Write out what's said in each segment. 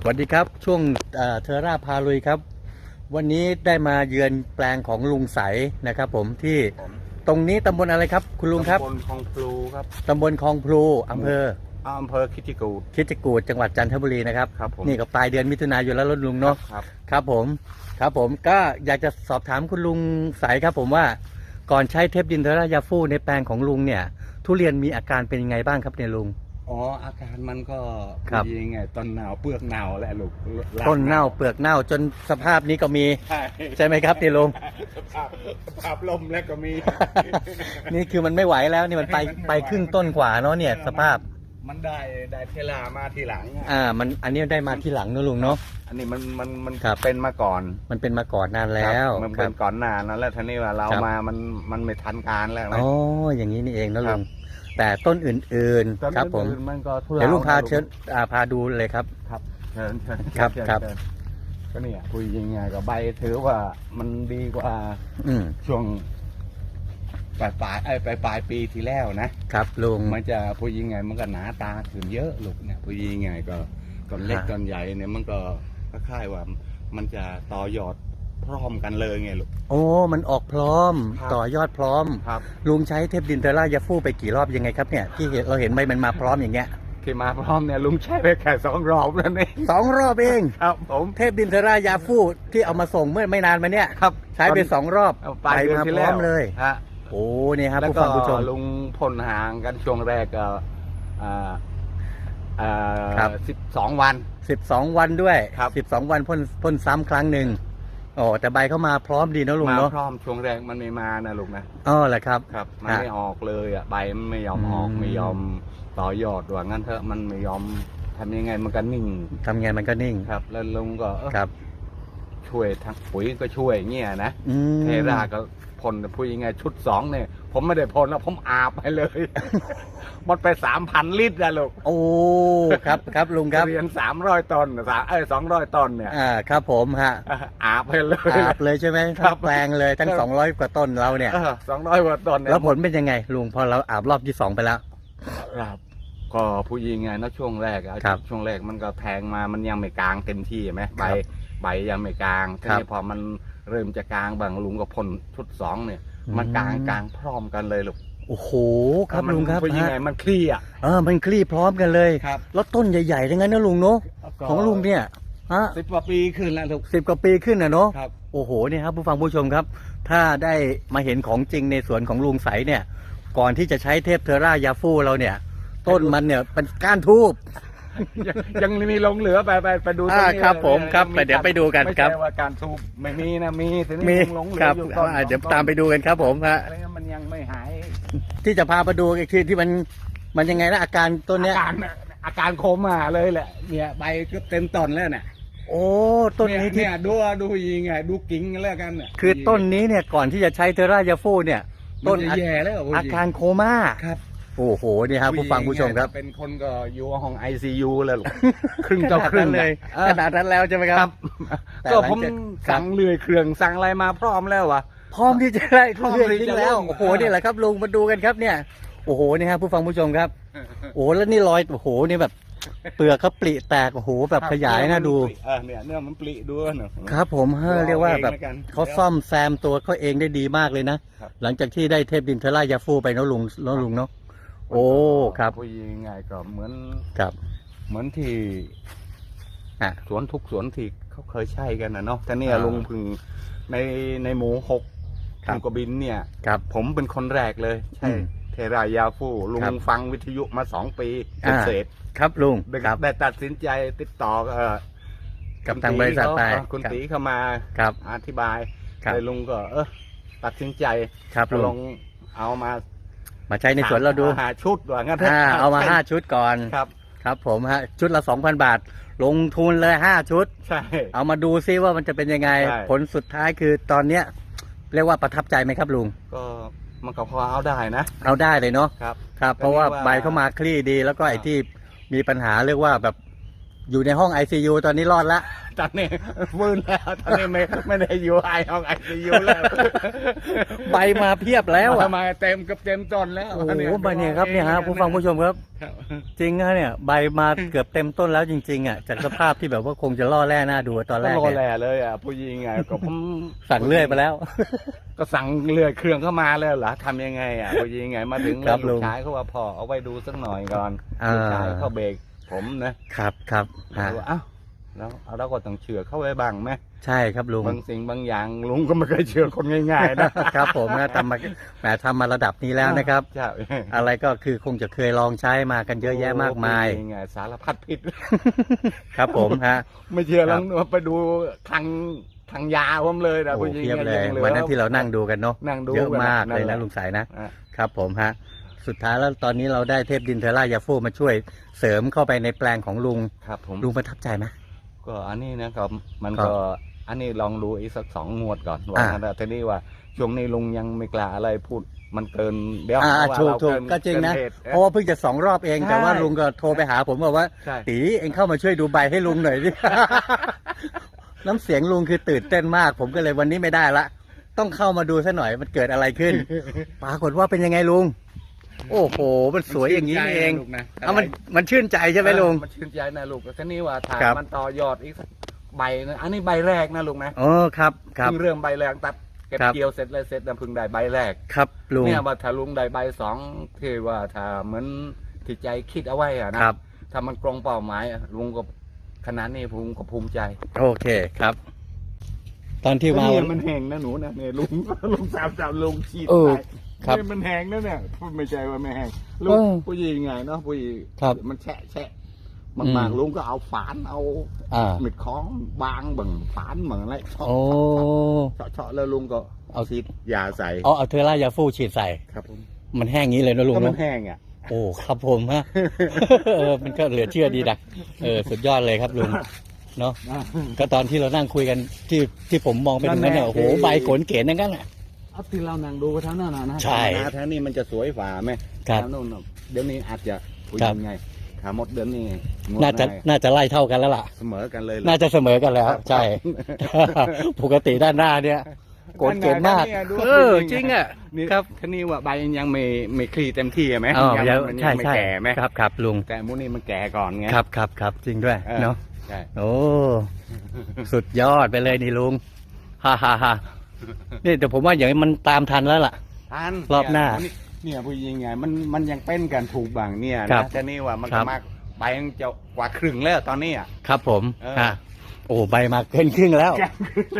สวัสดีครับช่วงเอ่อเทอร่าพาลุยครับ วันนี้ได้มาเยือนแปลงของลุงใสนะครับผมที่ผมตรงนี้ตำบลอะไรครับ คุณลุงครับตำบลคลองพลูครับตำบลคลองพลูอำเภออำเภอคิจิกูดคิดจกูดจังหวัดจันทบุรีนะครับครับผมนี่ก็ปลายเดือนมิถุนายนแล้วรถลุงเนาะครับครับผมครับผมก็อยากจะสอบถามคุณลุงใสครับ ผมว่าก่อนใช้เทปดินเทอร่ายาฟูในแปลงของลุงเนี่ย ทุเรียนมีอาการเป็นยังไงบ้างครับเนี่ยลุง อ๋ออาการมันก็ครับ ดีไงต้นหนาวเปลือกหนาวแหละลูกรกต้นเน่าเปลือกเน่าจนสภาพนี้ก็มี ใช่ใช่ไหมครับเนี่ยลุงสภาพสภาพลมแล้วก็มี นี่คือมันไม่ไหวแล้วนี่มันไปมันไม่ไหว ไปครึ่งต้นกว่าเนาะเนี่ยสภาพ มันได้ได้เทลามาทีหลังอะอ่ามันอันนี้ได้มาที่หลังเนอะลุงเนาะ อันนี้มันมันมันครับ เป็นมาก่อนมันเป็นมาก่อนนานแล้วครับมันคเป็รับ นก่อนหน้านั้นแล้วทีนี้ว่าเราครับ มามันมันไม่ทันการแล้วนะ อ๋ออย่างนี้นี่เองนะครัลุบง แต่ต้นอื่นต้นๆครับ ผมอื่นๆมันก็ทุเดี๋ยวลุงพานะเชิญอ่าพาดูเลยครับครับ เชิญเชิญครับเชิญครับ เชิญก็เนี่ยคุยยังไงกับใบถือว่ามันดีกว่าอืมช่วงปลายปลายไอ้ยปลายปลายปีที่แล้วนะครับลุง มันจะผู้ยิงไงมันก็หนาตาขึ้นเยอะลูกเนี่ยผู้ยิงไงก็ตอนเล็กฮะ ตอนใหญ่เนี่ยมันก็คล้ายๆว่ามันจะต่อยอด พร้อมกันเลยไงลูก โอ้ มันออกพร้อม ครับ ต่อยอดพร้อม ครับลุงใช้เทปดินเทอร่ายาฟูไปกี่รอบยังไงครับเนี่ยที่เห็นเราเห็นใบมันมาพร้อมอย่างเงี้ยที่มาพร้อมเนี่ยลุงใช้ไปแค่สองรอบแล้วนี่สองรอบเอง ครับผมเทปดินเทอร่ายาฟูที่เอามาส่งเมื่อไม่นานมาเนี่ย ครับใช้ไปสองรอบเอาปลายเดือนมาที่พแล้ร้อวมเลย ฮะโอ้เนี่ยครับแล้วผู้ก็ฟังผู้ชม ลุงพ่นห่างกันช่วงแรกก็อ่าอ่าครับ สิบสองวันสิบสองวันด้วย ครับสิบสองวันพ่นพ่นซ้ำครั้งหนึ่ง โอ้แต่ใบเข้ามาพร้อมดีนะลุงมาเนาะพร้อมช่วงแรกมันไม่มานะลูกนะอ๋อแหละครับครับมันฮะไม่ออกเลยอะใบมันไม่ยอมออกอืมไม่ยอมต่อยอดว่างั้นเถอะมันไม่ยอมทำยังไงมันก็นิ่งทำไงมันก็นิ่งครับ แล้วลุงก็เอ้อครับ ช่วยทั้งปุ๋ยก็ช่วยเงี้ยนะอืม เทราก็พ่นพูดยังไงชุดสองเนี่ย ผมไม่ได้พ่นแล้วผมอาบไปเลย หมดไปสามพันลิตรอะลูกโอ้ ครับครับลุงครับ เรียนสามร้อยต้นสามเอ้ยสองร้อยต้นเนี่ยอ่า ครับผมฮะอาบไปเลย อาบเลยใช่ไหมครับแปลงเลยทั้งครับสองร้อยกว่าต้นเราเนี่ย สองร้อยกว่าต้นเนี่ยแล้วผลเป็นยังไงลุงพอเราอาบรอบที่สองไปแล้ว ครับ ก็ผู้ยิงไงนะช่วงแรกอะครับช่วงแรกมันก็แทงมามันยังไม่กลางเต็มที่ไหมใบครับใบยังไม่กลางทีครับนี้พอมันเริ่มจะกลางบางลุงก็พ่นชุดสองเนี่ยอืมมันกลางกลางพร้อมกันเลยลูกโอ้โห ครับมันลุงครับผู้ยิงฮะไงมันเคลี่ยเออมันคลี่พร้อมกันเลยครับแล้วต้นใหญ่ๆทั้งนั้นนะลุงเนาะของลุงเนี่ยฮะสิบกว่าปีขึ้นแล้วลูกสิบกว่าปีขึ้นนะเนาะครับโอ้โหเนี่ยครับผู้ฟังผู้ชมครับ ถ้าได้มาเห็นของจริงในสวนของลุงใสเนี่ย ก่อนที่จะใช้เทพเทอร่ายาฟูเราเนี่ย ต้นมันเนี่ยเป็นก้านทูบ ยังยังมีหลงเหลือไปไปไปดูตรงอ่านี้ครับลผมครับมีเดี๋ยวไปดูกันไม่ครับใช่ว่าการสูบไม่มีนะมีแต่นี่มียังหลงเหลืคอรับอยู่ต้นอ่าเดี๋ยวสองต้นตามไปดูกันครับผมฮะอะไรเงี้ยมันยังไม่หายที่จะพามาดูก็คือที่มันมันยังไงนะอาการต้นเนี้ยอาการน่ะอาการโคม่าเลยแหละเนี่ยใบเกือบเต็มต้นแล้วเนี่ยโอ้ต้นนี้ที่เนี่ยดูดูยิงไงดูกิ่งแล้วกันเนี่ยคือต้นนี้เนี่ยก่อนที่จะใช้เทอร่ายาฟูเนี่ย ต้ต้นนจะแย่แล้วอาการโคม่า ครับ โอ้โหนี่ครับผู้ฟังผู้ชมครับ เป็นคนก็อยู่ห้องไอซียูเลยหรอกครึ่งต่อครึ่งขนาดนั้นเลยอะขนาดนั้นแล้วใช่ไหมคครัรับบแต่ก็หลังผมจากสั่งเลื่อยเครื่องสั่งอะไรมาพร้อมแล้ววะพร้อมที่จะได้พร้อมเรื่อยที่จริงจะแล้วลงโอ้โหอ่านี่แหละครับลุงมาดูกันครับเนี่ย โอ้โหนี่ครับผู้ฟังผู้ชมครับ โอ้โหแล้วนี่รอยโอ้โหนี่แบบเปลือกเขาปริแตกโอ้โหแบบขยายน่าดูเออเนี่ยเนื้อมันปลิดูเนอะครับ ผมเฮ้อเรียกว่าแบบอองล้กันเขาซ่อมแซมตัวเขาเองได้ดีมากเลยนะครับหลังจากที่ได้เทพดินเทอร่ายาฟูไปเนาะลุงเนาะลุงเนาะ โอ้ครับผู้ยิงไงก็เหมือนครับ เหมือนที่อะสวนทุกสวนที่เขาเคยใช้กันนะเนาะแต่เนี่ยอ่าลุงพึงในในหมูหกครับลุงกบินเนี่ยครับผมเป็นคนแรกเลย ใช่อืมเทรายาฟูลุงครับฟังวิทยุมาสองปีอ่าเศษครับลุงๆได้ครับได้ตัดสินใจติดต่อเอ่อกับทางบริษัทไปเขาคุณครับตีเข้ามาครับอธิบายครับเลยลุงก็ เออตัดสินใจครับก็ลุลงงเอามา มาใช้ในสวนเราดูหาชุดว่างั้นอ่าเอามาห้าชุดก่อนครับ ครับ ผมฮะชุดละสองพันบาท ลงทุนเลยห้าชุด ใช่ เอามาดูซิว่ามันจะเป็นยังไง ใช่ ผลสุดท้ายคือตอนเนี้ย เรียกว่าประทับใจไหมครับลุง ก็มันก็พอเอาได้นะเอาได้เลยเนาะครับ ครับ เพราะว่าก็เรียกว่าใบเข้ามาคลี่ดีแล้วก็ไอ้ครับที่มีปัญหาเรียกว่าแบบ อยู่ในห้อง ICU ตอนนี้รอดละตอนนี้ฟื้นแล้วตอนนี้ไม่ไม่ได้อยู่ไอห้องไอซียูแล้วใบมาเพียบแล้วอะทำไมเต็มกับเต็มต้นแล้วโอ้โหใบเนี่ยครับเนี่ยฮะผู้ฟังผู้ชมครับครับจริงนะเนี่ยใบมาเกือบเต็มต้นแล้วจริง ๆอะจากสภาพที่แบบว่าคงจะล่อแร่หน้าดูตอนแรกก็รอเนี่ยแหล่เลยอะผู้หญิงไงก็ผมสั่งเลื่อยไปแล้ว ก็สั่งเลื่อยเครื่องเข้ามาแล้วเหรอทำยังไงอะผู้หญิงไงมาถึงครัแล้บวลุลูงกชายเขาว่าพ่อเอาไว้ดูสักหน่อยก่อนอ่าลูกชายเขาเบรก ผมนะครับครับฮะว่าเอ้าแล้วเอาเราก็ต้องเชื่อเข้าไว้บ้างไหมใช่ครับลุง บางสิ่งบางอย่างลุงก็ไม่เคยเชื่อคนง่าย ๆ นะ ครับผมนะทำมาแหมทำมาระดับนี้แล้วนะครับ ใช่อะไรก็คือคงจะเคยลองใช้มากันเยอะแยะมากมาย โอ้เป็นไงสารพัดพิษ ครับผมฮะ ไม่เชื่อครัลอบงไปดูทางทางยาผมเลยนะโอ้ผู้หญิงเพียบเลยงหอ วันนั้นที่เรานั่งดูกันเนาะนั่งดูเยอะมากนั่เลนยแหนะละลุงสายนะ อะ ครับผมฮะ สุดท้ายแล้วตอนนี้เราได้เทพดินเทอร่ายาฟูมาช่วยเสริมเข้าไปในแปลงของลุง ครับผมลุงประทับใจไหม ก็อันนี้นะครับมันครับก็อันนี้ลองดูอีกสักสองงวดก่อนว่าอ่างั้นแต่ทีนี้ว่าช่วงนี้ลุงยังไม่กล้าอะไรพูดมันเกินเดี๋ยวอ่าหาว่าถูกเราถูกเนก็จริงนะ เกิเหตุ เพราะว่าเพิ่งจะสองรอบเองใช่ แต่ว่าลุงก็โทรไปหาผมบอกว่า ใช่ ตีเองเข้ามาช่วยดูใบให้ลุงหน่อยดิ น้ำเสียงลุงคือตื่นเต้นมาก ผมก็เลยวันนี้ไม่ได้ละ ต้องเข้ามาดูซะหน่อยมันเกิดอะไรขึ้น ปรากฏว่าเป็นยังไงลุง โอ้โห มันสวยอย่างนี้นี่เองมัชื่ใจนะลูกนะเอามันมันชื่นใจใช่ไหมลุงมันชื่นใจนะลูกแต่ทีนี้ว่าถ้าครับมันต่อยอดอีกสักใบนะอันนี้ใบแรกนะลูกนะอ๋อครับครับเพิ่งเรื่องใบแรกตัดเก็บครับเกี่ยวเสร็จเลยเสร็จนะเพิ่งได้ใบแรกครับลุงเนี่ยว่าถ้าลุงได้ใบสองที่ว่าถ้าเหมือนที่ใจคิดเอาไว้อะนะครับถ้ามันตรงเป้าหมายอะลุงก็ขนาดนี้ลุงก็ภูมิใจ โอเคครับ ตอนที่มาเนี่ยมันแห้งนะหนูนะเนี่ยลุงลุงสามสามลุงฉีดเออไป ครับเนี่ยมันแห้งนะเนี่ยไม่ใช่ว่าไม่แห้งลุเองอผู้หญิงไงเนาะผู้หญิงครับมันแฉะแฉะอืม มากๆลุงก็เอาฝานเอาอ่ามิดของบางเบิ่งฝานเหมือนอะไรเฉาะโอ้ เฉาะเฉาะแล้วลุงก็เอาฉีดยาใส่เอาเอาเทอร่ายาฟูฉีดใส่ ครับผมมันแห้งงี้เลยนะลุงก็มัเนาะนแห้งอะ โอ้ครับผมฮะ เออมันก็เหลือเชื่อดีดักเออสุดยอดเลยครับลุงเนาะก็ตอนที่เรานั่งคุยกันที่ที่ผมมองไปตรงนั้นเนี่ยนั่นแหละโอ้โหที่ใบขนเก๋นั่นกันอะ เอาที่เรานั่งดูไปทั้งนั้นนะนะใช่นะทั้งนี้มันจะสวยฝ่าไหมครับแถวโน่นน่ะเดี๋ยวนี้อาจจะผู้หครัญิบงไงขาหมดเดือนนี้งดน่าจะได้น่าจะไล่เท่ากันแล้วล่ะ เสมอกันเลยเหรอน่าจะเสมอกันแล้ว ใช่ ปกติด้านหน้าเนี่ยโกนเก๋มากนั่นไงดูเออจริงอะนี่ครับท่านี้ว่าใบยังไม่ไม่คลี่เต็มที่ไหมอ๋อยัยังมันใช่ยังไม่ใช่แก่ไหมครับครับลุง แต่มูนี่มันแก่ก่อนไง ครับครับครับจริงด้วยออเนาะใช่โอ้ สุดยอดไปเลยนี่ลุง ฮ่าฮ่าฮ่า นี่แต่ผมว่าอย่างนี้มันตามทันแล้วล่ะ ทันรอบหน้าเนี่ยเนี่ยผู้หญิงไงมันมันยังเป็นกันถูกบางเนี่ยครันะบแต่นี่ว่ามันครัก็บ มากใบมันจะกว่าครึ่งแล้วตอนนี้อะ ครับผมเออฮะโอ้ใบมาเกินครึ่งแล้ว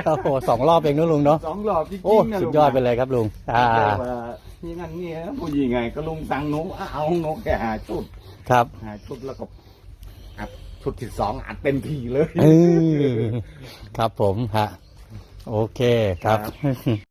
โอ้โหสองรอบเองนะลุงเนาะสองรอบจริงๆโอ้นะสุดลุงยอดไปเลยครับลุงอ่าแต่ว่าที่นั่นเนี่ยผู้หญิงไงก็ลุงสั่งหนูเอาหนูแค่หาชุดครับหาชุดแล้วก็อัดชุดที่สองอัดเต็มที่เลย เออครับผมฮะ โอเคครับ